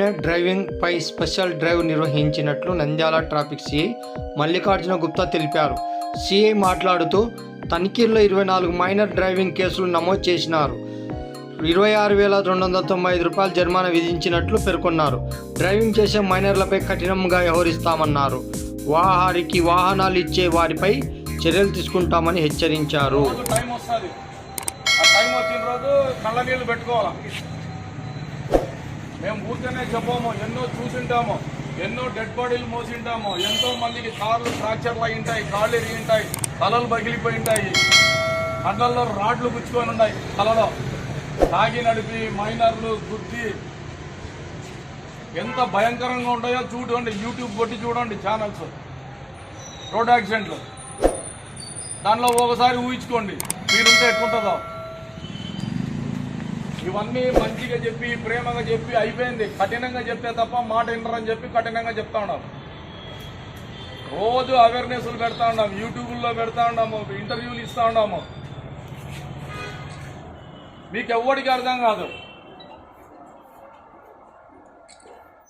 Driving పై special drive నిర్వహించినట్లు Nandyal traffic CI Mallikarjuna Gupta తెలిపారు. CI మాట్లాడుతూ తనిఖీల్లో ఇరవై నాలుగు మైనర్ డ్రైవింగ్ కేసులు నమోదు చేసినారు. ఇరవై ఆరు వేల రెండు వందల తొంభై ఐదు రూపాయలు జరిమానా విధించినట్లు పేర్కొన్నారు. డ్రైవింగ్ చేసే మైనర్లపై కఠినంగా వ్యవహరిస్తామన్నారు. వాహారికి వాహనాలు ఇచ్చే వారిపై చర్యలు తీసుకుంటామని హెచ్చరించారు. టైం వస్తుంది. ఆ టైం వచ్చిన రోజు కళ్ళ నీళ్ళు పెట్టుకోవాలి? మేము ఊరికనే చెప్పాము ఎన్నో చూసింటాము ఎన్నో డెడ్ బాడీలు మోసింటాము ఎంతో మందికి కార్లు ఫ్రాక్చర్లు అయి ఉంటాయి కాళ్ళు ఎరిగి ఉంటాయి తలలు పగిలిపోయి ఉంటాయి కళ్ళల్లో రాడ్లు గుచ్చుకొని ఉన్నాయి తలలో తాగి నడిపి మైనర్లు గుద్ది ఎంత భయంకరంగా ఉంటాయో చూడండి యూట్యూబ్ కొట్టి చూడండి ఛానల్స్ రోడ్ యాక్సిడెంట్లు దానిలో ఒకసారి ఊహించుకోండి మీరుంటే ఎట్లుంటుందో. ఇవన్నీ మంచిగా చెప్పి ప్రేమగా చెప్పి అయిపోయింది. కఠినంగా చెప్తే తప్ప మాట వినరని చెప్పి కఠినంగా చెప్తా ఉన్నాం. రోజు అవేర్నెస్లు పెడతా ఉన్నాం యూట్యూబ్లో పెడతా ఉన్నాము ఇంటర్వ్యూలు ఇస్తూ ఉన్నాము. మీకు ఎవరికి అర్థం కాదు.